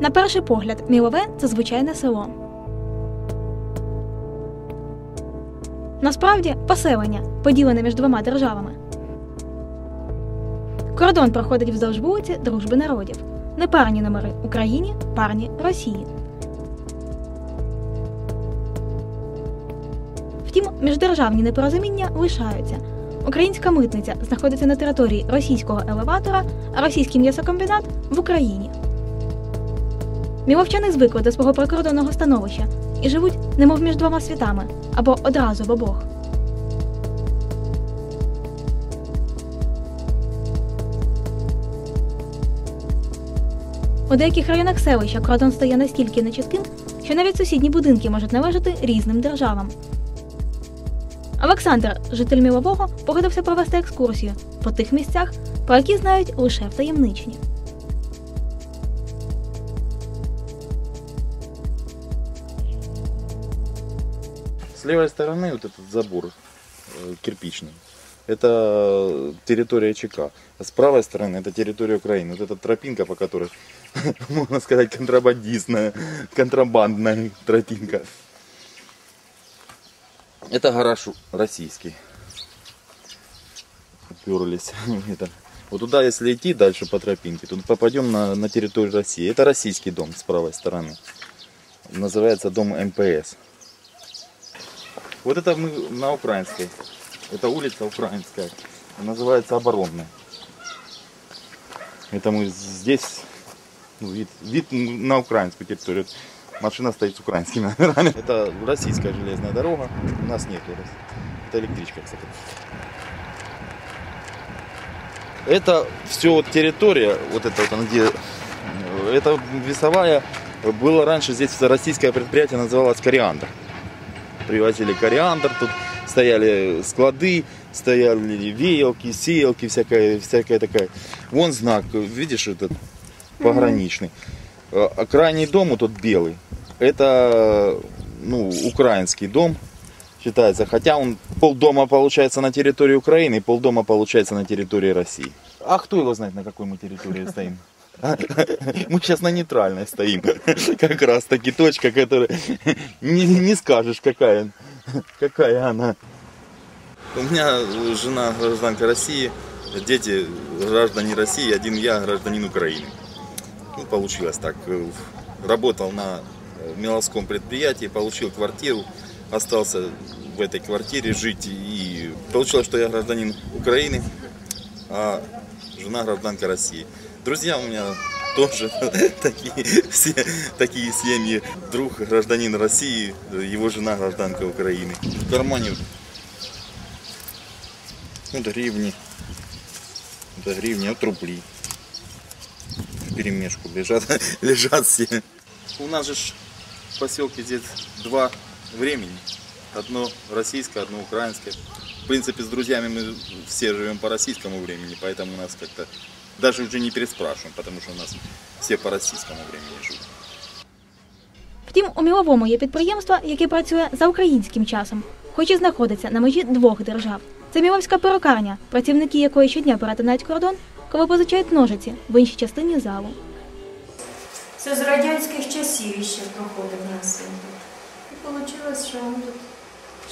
На перший погляд, Мілове це звичайне село. Насправді поселення, поділене між двома державами. Кордон проходить вздовж вулиці Дружби народів. Непарні номери Україні, парні Росії. Втім, міждержавні непорозуміння лишаються. Українська митниця знаходиться на території російського елеватора, а російський м'ясокомбінат в Україні. Міловчани звикли до свого прикордонного становища і живуть немов між двома світами або одразу в обох. У деяких районах селища кордон стає настільки нечітким, що навіть сусідні будинки можуть належати різним державам. Олександр, житель Мілового, погодився провести екскурсію по тих місцях, про які знають лише втаємничені. С левой стороны вот этот забор э, кирпичный. Это территория ЧК. А с правой стороны это территория Украины. Вот эта тропинка, по которой, можно сказать, контрабандистная, контрабандная тропинка. Это гараж российский. Уперлись. Это. Вот туда, если идти дальше по тропинке, то попадем на, на территорию России. Это российский дом с правой стороны. Называется дом МПС. Вот это мы на Украинской. Это улица Украинская. Называется Оборонная. Это мы здесь ну, вид, вид на украинскую территорию. Машина стоит с украинскими номерами. Это российская железная дорога. У нас нету. Это электричка, кстати. Это все вот территория, вот это вот, где, э, это весовая, было раньше здесь российское предприятие, называлось Кориандр привозили кориандр, тут стояли склады, стояли веялки, сеялки, всякая, всякая такая. Вон знак, видишь, этот пограничный. А а крайний дом, вот тот белый, это ну, украинский дом считается. Хотя он полдома получается на территории Украины, и полдома получается на территории России. А кто его знает, на какой мы территории стоим? Мы сейчас на нейтральной стоим. Как раз таки точка, которая не, не скажешь, какая, какая она. У меня жена гражданка России, дети граждане России, один я гражданин Украины. Ну, получилось так. Работал на меловском предприятии, получил квартиру, остался в этой квартире жить. И получилось, что я гражданин Украины, а жена гражданка России. Друзья у меня тоже такие, все такие семьи. Друг гражданин России, его жена гражданка Украины. В кармане вот гривни, это гривни, вот рубли. В перемешку лежат, лежат все. У нас же в поселке здесь два времени. Одно российское, одно украинское. В принципе, с друзьями мы все живем по российскому времени, поэтому у нас как-то даже уже не переспрашиваем, потому что у нас все по российскому времени живут. Втім, у Міловому є підприємство, яке працює за українським часом, хоч і знаходиться на межі двох держав. Це Міловська перукарня, працівники якої щодня перетинають кордон, коли позичають ножиці в іншій частині залу. Це з радянських часів ще проходив нас. І вийшло, що він тут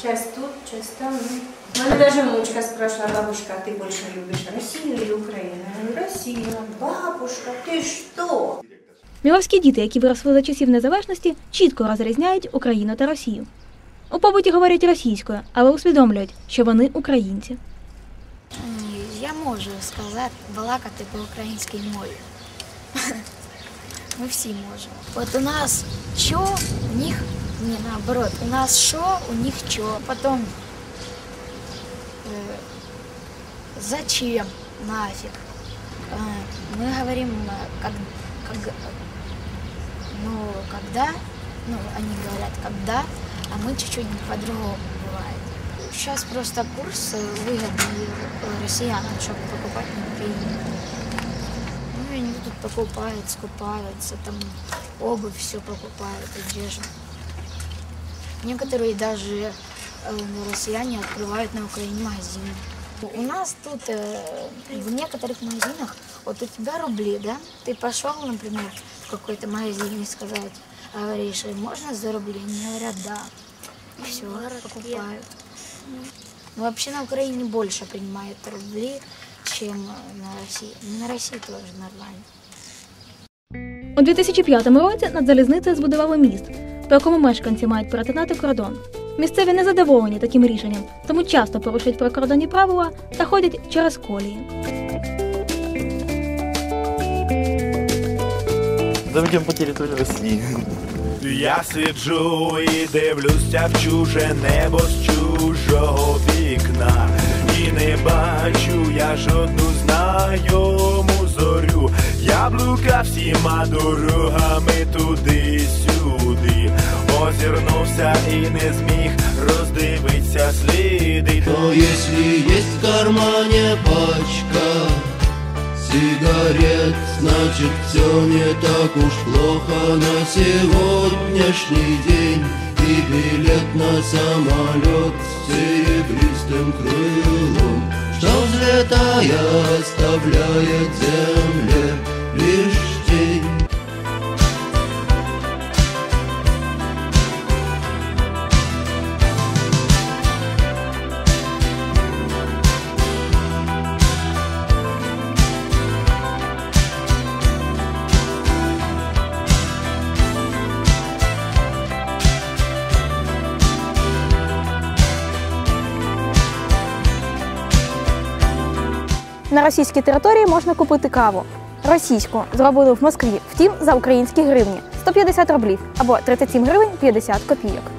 часть тут, часть там. Ну. Мене навіть внучка спрашивала, бабушка, а ти більше любиш Росію чи Україну? Я говорю, Росію. Бабушка, ти що? Міловські діти, які виросли за часів незалежності, чітко розрізняють Україну та Росію. У побуті говорять російською, але усвідомлюють, що вони українці. Ні, Я можу сказати, балакати по українській мові. Ми всі можемо. От у нас що, у не наоборот. У нас що, у них що. Потім э, зачем, нафиг. Э, мы говорим, э, как, как, ну, когда, ну, они говорят, когда, а мы чуть-чуть по-другому бывает. Сейчас просто курс выгодный э, россиянам, чтобы покупать на. Ну, и они тут покупают, скупаются, там обувь все покупают, одежду. Некоторые даже э, россияне открывают на Украине магазины. У нас тут э, в некоторых магазинах, вот у тебя рубли, да, ты пошел, например, в какой-то магазине сказать, говоришь, «Э, можно за рубли? Они говорят, да. И все, покупают. Ну, Вообще на Украине больше принимают рубли, чем э, на России. На России тоже нормально. У 2005 році над залізницею збудували міст, По якому мешканці мають перетинати кордон. Місцеві не задоволені таким рішенням, тому часто порушують прикордонні правила та ходять через колії. Заведем по территории России. Я сиджу і дивлюся в чуже небо з чужого вікна. І не бачу я жодну знайому зорю. Я блукав всіма дорогами туди-сюди. Озирнувся і не зміг роздивитися сліди. Но если есть в кармане пачка сигарет, значит все не так уж плохо на сегодняшний день. И билет на самолет с серебристым крылом, что взлетая оставляет земле лишь На російській території можна купити каву. Російську зробили в Москві, втім за українські гривні 150 рублів або 37 гривень 50 копійок.